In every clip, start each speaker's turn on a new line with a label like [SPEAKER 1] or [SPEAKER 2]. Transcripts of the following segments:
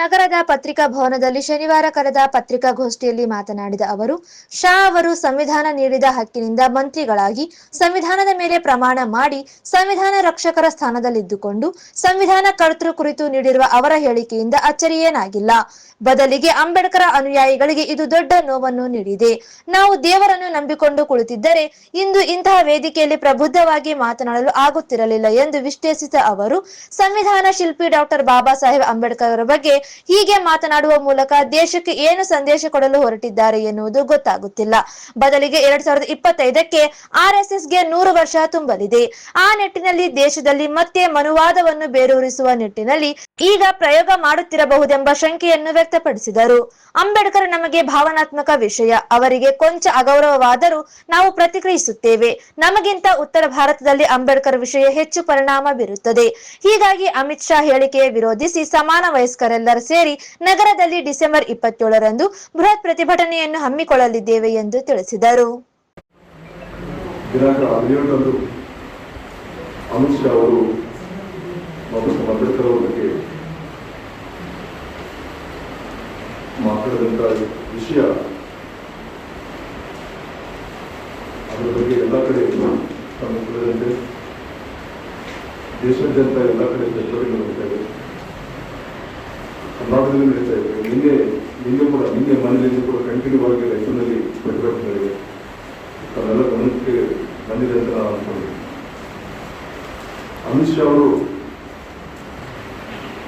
[SPEAKER 1] ನಗರದ ಪತ್ರಿಕಾ ಭವನದಲ್ಲಿ ಶನಿವಾರ ಕರೆದ ಪತ್ರಿಕಾಗೋಷ್ಠಿಯಲ್ಲಿ ಮಾತನಾಡಿದ ಅವರು, ಶಾ ಅವರು ಸಂವಿಧಾನ ನೀಡಿದ ಹಕ್ಕಿನಿಂದ ಮಂತ್ರಿಗಳಾಗಿ ಸಂವಿಧಾನದ ಮೇಲೆ ಪ್ರಮಾಣ ಮಾಡಿ ಸಂವಿಧಾನ ರಕ್ಷಕರ ಸ್ಥಾನದಲ್ಲಿದ್ದುಕೊಂಡು, ಸಂವಿಧಾನ ಕರ್ತೃ ಕುರಿತು ನೀಡಿರುವ ಅವರ ಹೇಳಿಕೆಯಿಂದ ಅಚ್ಚರಿಯೇನಾಗಿಲ್ಲ. ಬದಲಿಗೆ ಅಂಬೇಡ್ಕರ್ ಅನುಯಾಯಿಗಳಿಗೆ ಇದು ದೊಡ್ಡ ನೋವನ್ನು ನೀಡಿದೆ. ನಾವು ದೇವರನ್ನು ನಂಬಿಕೊಂಡು ಕುಳಿತಿದ್ದರೆ ಇಂದು ಇಂತಹ ವೇದಿಕೆಯಲ್ಲಿ ಪ್ರಬುದ್ಧವಾಗಿ ಮಾತನಾಡಲು ಆಗುತ್ತಿರಲಿಲ್ಲ ಎಂದು ವಿಶ್ಲೇಷಿಸಿದ ಅವರು, ಸಂವಿಧಾನ ಶಿಲ್ಪಿ ಡಾಕ್ಟರ್ ಬಾಬಾ ಸಾಹೇಬ್ ಅಂಬೇಡ್ಕರ್ ಅವರ ಬಗ್ಗೆ ಹೀಗೆ ಮಾತನಾಡುವ ಮೂಲಕ ದೇಶಕ್ಕೆ ಏನು ಸಂದೇಶ ಕೊಡಲು ಹೊರಟಿದ್ದಾರೆ ಎನ್ನುವುದು ಗೊತ್ತಾಗುತ್ತಿಲ್ಲ. ಬದಲಿಗೆ ಎರಡ್ ಸಾವಿರದ ಇಪ್ಪತ್ತೈದಕ್ಕೆ ಆರ್ ಎಸ್ ಎಸ್ಗೆ ನೂರು ವರ್ಷ ತುಂಬಲಿದೆ. ಆ ನಿಟ್ಟಿನಲ್ಲಿ ದೇಶದಲ್ಲಿ ಮತ್ತೆ ಮನುವಾದವನ್ನು ಬೇರೂರಿಸುವ ನಿಟ್ಟಿನಲ್ಲಿ ಈಗ ಪ್ರಯೋಗ ಮಾಡುತ್ತಿರಬಹುದೆಂಬ ಶಂಕೆಯನ್ನು ವ್ಯಕ್ತಪಡಿಸಿದರು. ಅಂಬೇಡ್ಕರ್ ನಮಗೆ ಭಾವನಾತ್ಮಕ ವಿಷಯ. ಅವರಿಗೆ ಕೊಂಚ ಅಗೌರವವಾದರೂ ನಾವು ಪ್ರತಿಕ್ರಿಯಿಸುತ್ತೇವೆ. ನಮಗಿಂತ ಉತ್ತರ ಭಾರತದಲ್ಲಿ ಅಂಬೇಡ್ಕರ್ ವಿಷಯ ಹೆಚ್ಚು ಪರಿಣಾಮ ಬೀರುತ್ತದೆ. ಹೀಗಾಗಿ ಅಮಿತ್ ಶಾ ಹೇಳಿಕೆ ವಿರೋಧಿಸಿ ಸಮಾನ ವಯಸ್ಕರೆಲ್ಲರೂ ಸೇರಿ ನಗರದಲ್ಲಿ ಡಿಸೆಂಬರ್ ಇಪ್ಪತ್ತೇಳರಂದು ಬೃಹತ್ ಪ್ರತಿಭಟನೆಯನ್ನು ಹಮ್ಮಿಕೊಳ್ಳಲಿದ್ದೇವೆ ಎಂದು ತಿಳಿಸಿದರು.
[SPEAKER 2] ಅಮಿತ್ ಶಾ ಅವರು ಅಂಬೇಡ್ಕರ್ ಅವರ ಬಗ್ಗೆ ಮಾತಾಡಿದಂಥ ವಿಷಯ. ಅದರ ಬಗ್ಗೆ ಎಲ್ಲ ಕಡೆ ತಿಳಿದಂತೆ ದೇಶಾದ್ಯಂತ ಎಲ್ಲ ಕಡೆ ಚರ್ಚೆಗಳು ನಡೀತಾ ಇದೆ. ಕರ್ನಾಟಕದಲ್ಲಿ ನಡೀತಾ ಇದೆ. ನಿನ್ನೆ ನಿನ್ನೆ ಕೂಡ, ನಿನ್ನೆ ಮನೆಯಲ್ಲಿ ಕೂಡ ಕಂಟಿನ್ಯೂ ಆಗಿ ಲೈಫ್ನಲ್ಲಿ ಪ್ರತಿಭಟನೆಗಳಿವೆ ಅದೆಲ್ಲ ಗಮನಕ್ಕೆ ಬಂದಿದೆ ಅಂತ ನಾನು ಅನ್ಕೊಂಡಿದ್ದೆ ಅಮಿತ್ ಶಾ ಅವರು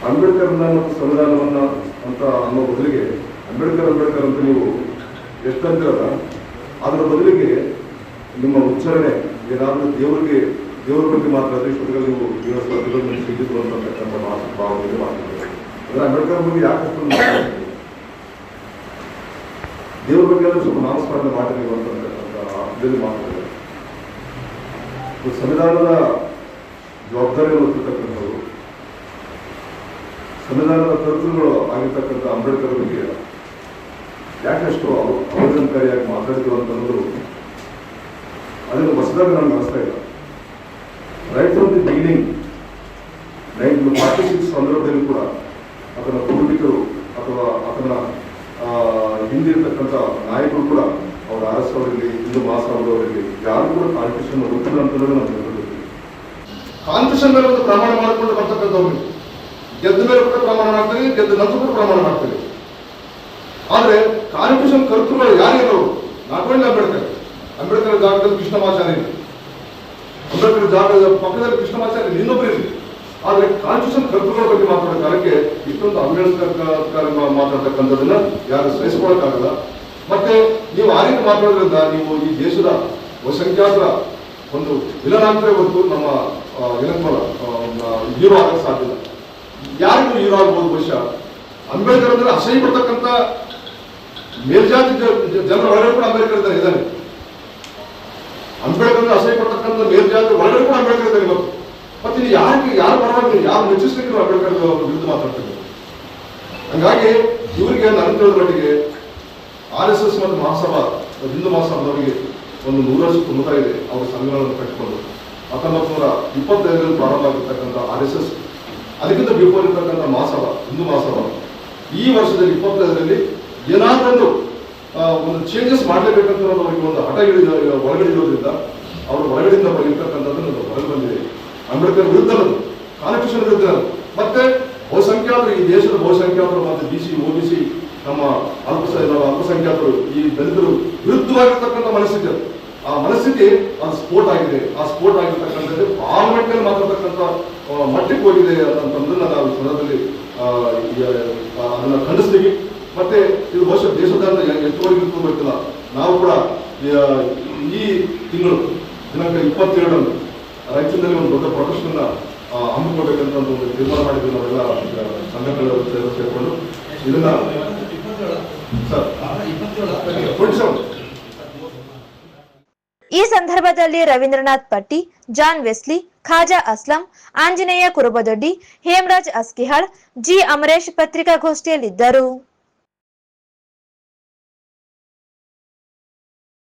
[SPEAKER 2] ಅಂಬೇಡ್ಕರ್ನ ಮತ್ತು ಸಂವಿಧಾನವನ್ನ ಅಂತ ಅನ್ನೋ ಬದಲಿಗೆ ಅಂಬೇಡ್ಕರ್ ಅಂಬೇಡ್ಕರ್ ಅಂತ ನೀವು ಎಷ್ಟಂತಿರಲ್ಲ ಅದರ ಬದಲಿಗೆ ನಿಮ್ಮ ಉಚ್ಚಾರಣೆ ಏನಾದರೂ ದೇವರಿಗೆ, ದೇವರ ಬಗ್ಗೆ ಮಾತ್ರ ಇಷ್ಟೊತ್ತಿಗೆ ನೀವು ದೇವಸ್ಥಾನದಲ್ಲಿ ಸಿಗಿದ್ರು ಅಂತಕ್ಕಂಥ ಮಾತು ಭಾವನೆಗೆ ಮಾತಾಡ್ತಾರೆ ಅಂದರೆ ಅಂಬೇಡ್ಕರ್ ಬಗ್ಗೆ ಯಾಕೆ ದೇವರ ಮಾತಾಡ್ತೀರಿ? ಬಗ್ಗೆ ಎಲ್ಲ ಸ್ವಲ್ಪ ನಾಮಸ್ಮರಣೆ ಮಾಡಿ ಅಂತಕ್ಕಂಥ ಇದು ಸಂವಿಧಾನದ ಜವಾಬ್ದಾರಿಯನ್ನು ಹೊತ್ತಿರ್ತಕ್ಕಂಥವ್ರು ಸಂವಿಧಾನದ ಕರ್ತೃಗಳು ಆಗಿರ್ತಕ್ಕಂಥ ಅಂಬೇಡ್ಕರ್ ಬಗ್ಗೆ ಯಾಕಷ್ಟು ಅವಲಂಬನಕಾರಿಯಾಗಿ ಮಾತಾಡ್ತೀವಿ ಅಂತಂದ್ರು ಅದನ್ನು ಹೊಸದಾಗ ನನಗೆ ಅನಿಸ್ತಾ ಇಲ್ಲ. Right from the beginning nineteen forty six ಸಂದರ್ಭದಲ್ಲಿ ಕೂಡ ಅದರ ಪೂರ್ವಿಕರು ಅಥವಾ ಅದನ್ನ ಹಿಂದಿರ್ತಕ್ಕಂಥ ನಾಯಕರು ಕೂಡ ಅವ್ರ ಆರ್ ಎಸ್ ಅವರಿಗೆ ಹಿಂದೂ ಮಹಾಸಭಾದವರಿಗೆ ಯಾರು ಕೂಡ ಕಾನ್ಸ್ಟಿಟ್ಯೂಷನ್ ಗೊತ್ತಿಲ್ಲ ಅಂತ ತಿಳ್ಕೊಂಡಿದ್ದೀನಿ ಕಾನ್ಸ್ಟಿಟ್ಯೂಷನ್ ಮೇಲೆ ಒಂದು ಪ್ರಮಾಣ ಮಾಡಿಕೊಂಡು ಬರ್ತಕ್ಕಂಥವ್ರು ಗೆದ್ದ ಮೇಲೆ ಕೂಡ ಪ್ರಮಾಣ ಮಾಡ್ತೀರಿ, ಗೆದ್ದ ನಂತರ ಕೂಡ ಪ್ರಮಾಣ ಮಾಡ್ತೀವಿ ಆದ್ರೆ ಕಾನ್ಸ್ಟಿಟ್ಯೂಷನ್ ಕರ್ತೃಗಳು ಯಾರಿದ್ರು ನಾಟ್ ಅಂಬೇಡ್ಕರ್. ಅಂಬೇಡ್ಕರ್ ಜಾಗದಲ್ಲಿ ಕೃಷ್ಣಮಾಚಾರ್ಯ ಇದೆ. ಅಂಬೇಡ್ಕರ್ ಜಾಗದ ಪಕ್ಕದಲ್ಲಿ ಕೃಷ್ಣಮಾಚಾರ್ಯ ಇನ್ನೊಬ್ಬರು ಇರಲಿ ಆದ್ರೆ ಕಾನ್ಸ್ಟಿಟ್ಯೂಷನ್ ಕರ್ತೃಗಳ ಬಗ್ಗೆ ಮಾತಾಡೋ ಕಾಲಕ್ಕೆ ಇಷ್ಟೊಂದು ಅಂಬೇಡ್ಕರ್ ಮಾತಾಡ್ತಕ್ಕಂಥದ್ದನ್ನ ಯಾರು ಸಹಿಸಿಕೊಳ್ಳಕ್ಕಾಗಲ್ಲ. ಮತ್ತೆ ನೀವು ಆ ರೀತಿ ಮಾತಾಡೋದ್ರಿಂದ ನೀವು ಈ ದೇಶದ ಬಹುಸಂಖ್ಯಾತರ ಒಂದು ವಿಲನ್ ಅಂತ ಹೊರತು ನಮ್ಮ ಏನಂತಾರ ಹೀರೋ ಆಗಕ್ಕೆ ಸಾಧ್ಯ ಯಾರಿಗೂ ಆಗ್ಬೋದು ಬಹುಶಃ ಅಂಬೇಡ್ಕರ್ ಅಂದ್ರೆ ಅಸಹ್ಯ ಪಡ್ತಕ್ಕಂಥ ಮೇಲ್ಜಾತಿ ಜನರ ಒಳಗಡೆ ಕೂಡ ಅಂಬೇಡ್ಕರ್ ಇದ್ದಾರೆ ಇದ್ದಾನೆ ಅಂಬೇಡ್ಕರ್ ಅಂದ್ರೆ ಅಸಹ್ಯ ಪಡ್ತಕ್ಕಂಥ ಮೇಲ್ಜಾತಿ ಒಳಗಡೆ ಕೂಡ ಅಂಬೇಡ್ಕರ್ ಇದ್ದಾರೆ ಇವತ್ತು. ಮತ್ತೆ ಇಲ್ಲಿ ಯಾರಿಗೆ, ಯಾರು ಪರವಾಗಿ ಯಾರು ಮೆಚ್ಚಿಸ್ಲಿಕ್ಕೆ ಅಂಬೇಡ್ಕರ್ ವಿರುದ್ಧ ಮಾತಾಡ್ತಿದ್ದಾರೆ. ಹಂಗಾಗಿ ಇವರಿಗೆ ತಿಳಿದ ಮಟ್ಟಿಗೆ ಆರ್ ಎಸ್ ಎಸ್ ಮತ್ತು ಮಹಾಸಭಾ ಹಿಂದೂ ಮಹಾಸಭಾದವರಿಗೆ ಒಂದು ನೂರು ತುಂಬುತ್ತಾ ಇದೆ, ಅವರ ಸಂಘಗಳನ್ನು ಕಟ್ಟಿಕೊಂಡು. ಹತ್ತೊಂಬತ್ತು ನೂರ ಇಪ್ಪತ್ತೈದರಲ್ಲಿ ಪ್ರಾರಂಭ ಆಗಿರ್ತಕ್ಕಂಥ ಆರ್ ಎಸ್ ಎಸ್ ಅದಕ್ಕಿಂತ ಬಿಫೋರ್ ಇರ್ತಕ್ಕಂಥ ಮಾಸವ, ಹಿಂದೂ ಮಾಸವ, ಈ ವರ್ಷದಲ್ಲಿ, ಇಪ್ಪತ್ತೈದರಲ್ಲಿ ಏನಾದರೂ ಒಂದು ಚೇಂಜಸ್ ಮಾಡಲೇಬೇಕಂತ ಅವರಿಗೆ ಒಂದು ಹಠ ಹಿಡಿದ ಒಳಗಡೆ ಇರೋದ್ರಿಂದ ಅವರು ಒಳಗಡೆಯಿಂದ ಇರ್ತಕ್ಕಂಥದ್ದು ಹೊರಗೆ ಬಂದಿದೆ ಅಂಬೇಡ್ಕರ್ ವಿರುದ್ಧ ಕಾನ್ಸ್ಟಿಟ್ಯೂಷನ್ ವಿರುದ್ಧ. ಮತ್ತೆ ಬಹುಸಂಖ್ಯಾತರು, ಈ ದೇಶದ ಬಹುಸಂಖ್ಯಾತರು ಮತ್ತು B C O B C ನಮ್ಮ ಅಲ್ಪ ಅಲ್ಪಸಂಖ್ಯಾತರು, ಈ ದಲಿತರು ವಿರುದ್ಧವಾಗಿರ್ತಕ್ಕಂಥ ಅದು ಆ ಮನಸ್ಥಿತಿ ಒಂದು ಸ್ಫೋಟ ಆಗಿದೆ. ಆ ಸ್ಫೋಟ ಆಗಿರ್ತಕ್ಕಂಥದ್ದು ಪಾರ್ಲಿಮೆಂಟ್ ಅಲ್ಲಿ ಮಾತಾಡ್ತಕ್ಕಂಥ ಮಟ್ಟಕ್ಕೆ ಹೋಗಿದೆ ಅಂತಂದ್ರೆ ನಾವು ಆ, ಅದನ್ನ ಖಂಡಿಸ್ತೀವಿ. ಮತ್ತೆ ಇದು ಬಹುಶಃ ದೇಶದ ಎಷ್ಟುವರೆಗೆ ಗೊತ್ತಿಲ್ಲ ನಾವು ಕೂಡ ಈ, ತಿಂಗಳು ದಿನಾಂಕ ಇಪ್ಪತ್ತೆರಡನ್ನು ರಾಜ್ಯದಲ್ಲಿ ಒಂದು ದೊಡ್ಡ ಪ್ರದರ್ಶನ ಹಮ್ಮಿಕೊಳ್ಬೇಕಂತ ಒಂದು ತೀರ್ಮಾನ ಮಾಡಿದ್ವಿ ನಾವೆಲ್ಲ ಸಂಘಟನೆಗಳು ಸೇರಿ- ಸೇರ್ಕೊಂಡು. ಇದನ್ನ ಸರ್ ಟ್ವೆಂಟಿ ಸೆವೆನ್
[SPEAKER 1] ಈ ಸಂದರ್ಭದಲ್ಲಿ Ravindranath Patti John Wesley Khaja Aslam Anjaneya Kurubaddoddi Hemaraj Askihal G Amaresh ಪತ್ರಿಕಾಗೋಷ್ಠಿಯಲ್ಲಿದ್ದರು.